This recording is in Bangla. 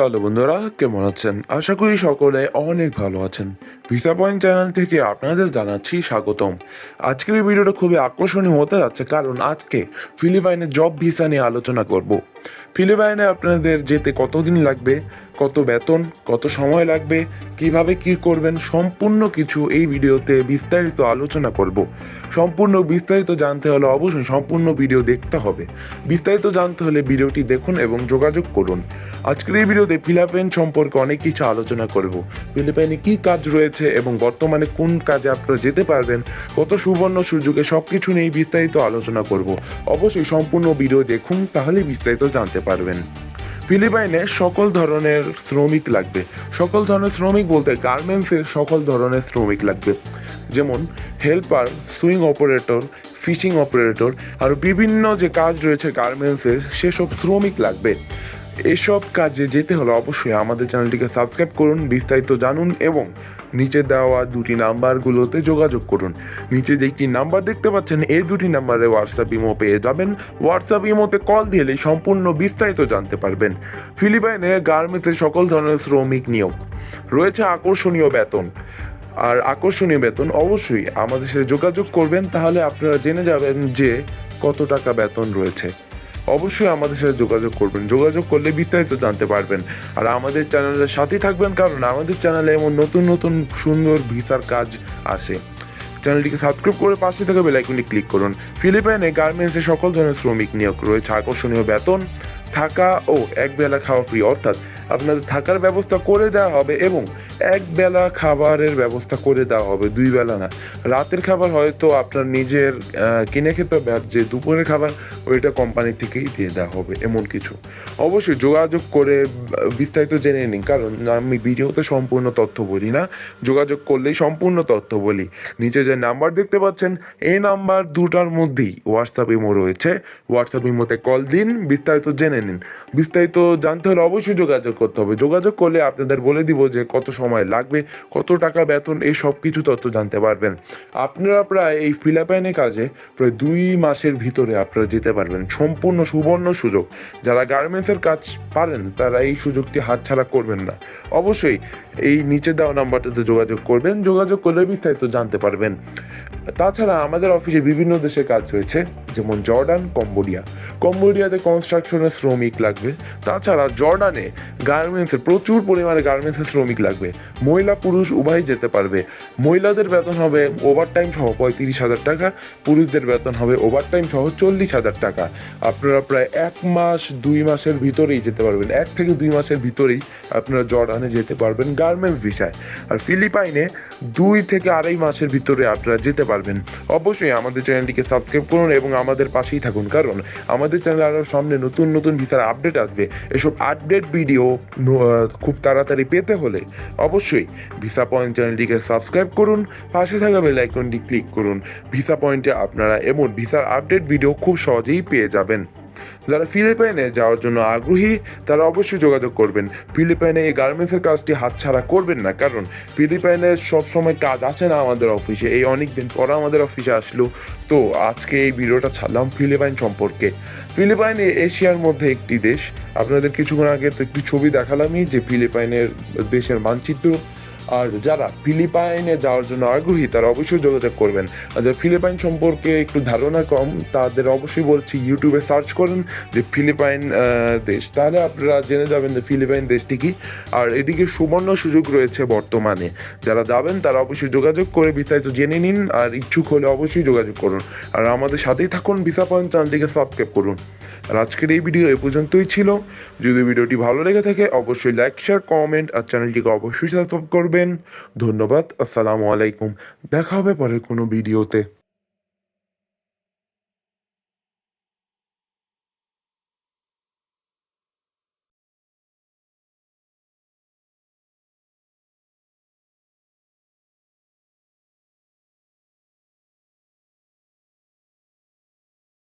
হ্যালো বন্ধুরা, কেমন আছেন? আশা করি সকলে অনেক ভালো আছেন। ভিসা পয়েন্ট চ্যানেল থেকে আপনাদের জানাচ্ছি স্বাগতম। আজকের এই ভিডিওটা খুবই আকর্ষণীয় হতে যাচ্ছে, কারণ আজকে ফিলিপাইনের জব ভিসা নিয়ে আলোচনা করব। ফিলিপাইনে আপনাদের যেতে কতদিন লাগবে, কত বেতন, কত সময় লাগবে, কীভাবে কি করবেন, সম্পূর্ণ কিছু এই ভিডিওতে বিস্তারিত আলোচনা করব। সম্পূর্ণ বিস্তারিত জানতে হলে অবশ্যই সম্পূর্ণ ভিডিও দেখতে হবে। বিস্তারিত জানতে হলে ভিডিওটি দেখুন এবং যোগাযোগ করুন। আজকের এই ভিডিওতে ফিলিপাইন সম্পর্কে অনেক কিছু আলোচনা করব। ফিলিপাইনে কি কাজ রয়েছে এবং বর্তমানে কোন কাজে আপনারা যেতে পারবেন, কত সুবর্ণ সুযোগে সব কিছু নিয়ে বিস্তারিত আলোচনা করব। অবশ্যই সম্পূর্ণ ভিডিও দেখুন, তাহলেই বিস্তারিত জানতে পারবেন। ফিলিপাইনে সকল ধরনের শ্রমিক লাগবে। সকল ধরনের শ্রমিক বলতে গার্মেন্টসের সকল ধরনের শ্রমিক লাগবে। যেমন helper sewing operator finishing operator আর বিভিন্ন যে কাজ রয়েছে গার্মেন্টসের সেসব শ্রমিক লাগবে। এসব কাজে যেতে হলে অবশ্যই আমাদের চ্যানেলটিকে সাবস্ক্রাইব করুন, বিস্তারিত জানুন এবং নিচে দেওয়া দুটি নাম্বারগুলোতে যোগাযোগ করুন। নিচে যে একটি নাম্বার দেখতে পাচ্ছেন, এই দুটি নাম্বারে হোয়াটসঅ্যাপ ইমো পেয়ে যাবেন। হোয়াটসঅ্যাপ ইমোতে কল দিলে সম্পূর্ণ বিস্তারিত জানতে পারবেন। ফিলিপাইনে গার্মেন্টসের সকল ধরনের শ্রমিক নিয়োগ। রয়েছে আকর্ষণীয় বেতন। আর আকর্ষণীয় বেতন অবশ্যই আমাদের সাথে যোগাযোগ করবেন, তাহলে আপনারা জেনে যাবেন যে কত টাকা বেতন রয়েছে। অবশ্যই আমাদের সাথে যোগাযোগ করবেন। যোগাযোগ করলে বিস্তারিত জানতে পারবেন। আর আমাদের চ্যানেলের সাথেই থাকবেন, কারণ আমাদের চ্যানেলে এমন নতুন নতুন, সুন্দর ভিসার কাজ আসে। চ্যানেলটিকে সাবস্ক্রাইব করে পাশে থাকা বেলাইকনটি ক্লিক করুন। ফিলিপাইনে গার্মেন্টসে সকল ধরনের শ্রমিক নিয়োগ রয়েছে। আকর্ষণীয় বেতন থাকা ও এক বেলা খাওয়া ফ্রি অর্থাৎ আপনাদের থাকার ব্যবস্থা করে দেওয়া হবে এবং এক বেলা খাবারের ব্যবস্থা করে দেওয়া হবে, দুই বেলা না। রাতের খাবার হয়তো আপনার নিজের কিনে খেতে হবে আর যে দুপুরের খাবার, ওইটা কোম্পানি থেকেই দিয়ে দেওয়া হবে, এমন কিছু। অবশ্যই যোগাযোগ করে বিস্তারিত জেনে নিন, কারণ আমি ভিডিওতে সম্পূর্ণ তথ্য বলি না। যোগাযোগ করলেই সম্পূর্ণ তথ্য বলি। নিচে যে নাম্বার দেখতে পাচ্ছেন, এই নাম্বার দুটার মধ্যেই হোয়াটসঅ্যাপ ইমো রয়েছে। হোয়াটসঅ্যাপ ইমোতে কল দিন, বিস্তারিত জেনে নিন। বিস্তারিত জানতে হলে অবশ্যই যোগাযোগ করতে হবে। যোগাযোগ করলে আপনাদের বলে দিব যে কত সময় লাগবে, কত টাকা বেতন, এই সব কিছু তথ্য জানতে পারবেন। আপনারা প্রায় এই ফিলিপাইনে কাজে প্রায় দুই মাসের ভিতরে আপনারা যেতে পারবেন। সম্পূর্ণ সুবর্ণ সুযোগ। যারা গার্মেন্টসের কাজ পারেন, তারা এই সুযোগটি হাতছাড়া করবেন না। অবশ্যই এই নিচে দেওয়া নাম্বারটাতে যোগাযোগ করবেন। যোগাযোগ করলে বিস্তারিত জানতে পারবেন। তাছাড়া আমাদের অফিসে বিভিন্ন দেশে কাজ হয়েছে যেমন জর্ডান, কম্বোডিয়া। কম্বোডিয়াতে কনস্ট্রাকশনের শ্রমিক লাগবে। তাছাড়া জর্ডানে গার্মেন্টসে প্রচুর পরিমাণে গার্মেন্টসের শ্রমিক লাগবে। মহিলা, পুরুষ উভয় যেতে পারবে। মহিলাদের বেতন হবে ওভারটাইম সহ পঁয়ত্রিশ হাজার টাকা, পুরুষদের বেতন হবে ওভারটাইম সহ চল্লিশ হাজার টাকা। আপনারা প্রায় এক মাস, দুই মাসের ভিতরেই যেতে পারবেন। এক থেকে দুই মাসের ভিতরেই আপনারা জর্ডানে যেতে পারবেন গার্মেন্টস বিষয়। আর ফিলিপাইনে দুই থেকে আড়াই মাসের ভিতরে আপনারা যেতে পারবেন। অবশ্যই আমাদের চ্যানেলটিকে সাবস্ক্রাইব করুন এবং আমাদের পাশেই থাকুন। কারণ আমাদের চ্যানেলে আরও সামনে নতুন নতুন ভিসার আপডেট আসবে। এসব আপডেট ভিডিও খুব তাড়াতাড়ি পেতে হলে অবশ্যই ভিসা পয়েন্ট চ্যানেলটিকে সাবস্ক্রাইব করুন। পাশে থাকা বেল আইকনটি ক্লিক করুন। ভিসা পয়েন্টে আপনারা এমন ভিসার আপডেট ভিডিও খুব সহজেই পেয়ে যাবেন। যারা ফিলিপাইনে যাওয়ার জন্য আগ্রহী, তারা অবশ্যই যোগাযোগ করবেন। ফিলিপাইনে এই গার্মেন্টসের কাজটি হাতছাড়া করবেন না, কারণ ফিলিপাইনে সবসময় কাজ আসে না আমাদের অফিসে। এই অনেক দিন পর আমাদের অফিসে আসলো। তো আজকে এই ভিডিওটা ছাড়লাম ফিলিপাইন সম্পর্কে। ফিলিপাইন এশিয়ার মধ্যে একটি দেশ। আপনাদের কিছুক্ষণ আগে তো একটি ছবি দেখালামই যে ফিলিপাইনের দেশের মানচিত্র। আর যারা ফিলিপাইনে যাওয়ার জন্য আগ্রহী, তারা অবশ্যই যোগাযোগ করবেন। আর যারা ফিলিপাইন সম্পর্কে একটু ধারণা কম, তাদের অবশ্যই বলছি, ইউটিউবে সার্চ করেন যে ফিলিপাইন দেশ। তাহলে আপনারা জেনে যাবেন যে ফিলিপাইন দেশটি কি। আর এদিকে সুবর্ণ সুযোগ রয়েছে বর্তমানে। যারা যাবেন, তারা অবশ্যই যোগাযোগ করে বিস্তারিত জেনে নিন। আর ইচ্ছুক হলে অবশ্যই যোগাযোগ করুন। আর আমাদের সাথেই থাকুন ভিসা পয়েন্ট চ্যানেলটিকে সাবস্ক্রাইব করুন। আর আজকের এই ভিডিও এ পর্যন্তই ছিল। যদি ভিডিওটি ভালো লেগে থাকে, অবশ্যই লাইক শেয়ার কমেন্ট আর চ্যানেলটিকে অবশ্যই সাবস্ক্রাইব করবেন। ধন্যবাদ, আসসালামু আলাইকুম। দেখা হবে পরে কোনো ভিডিওতে।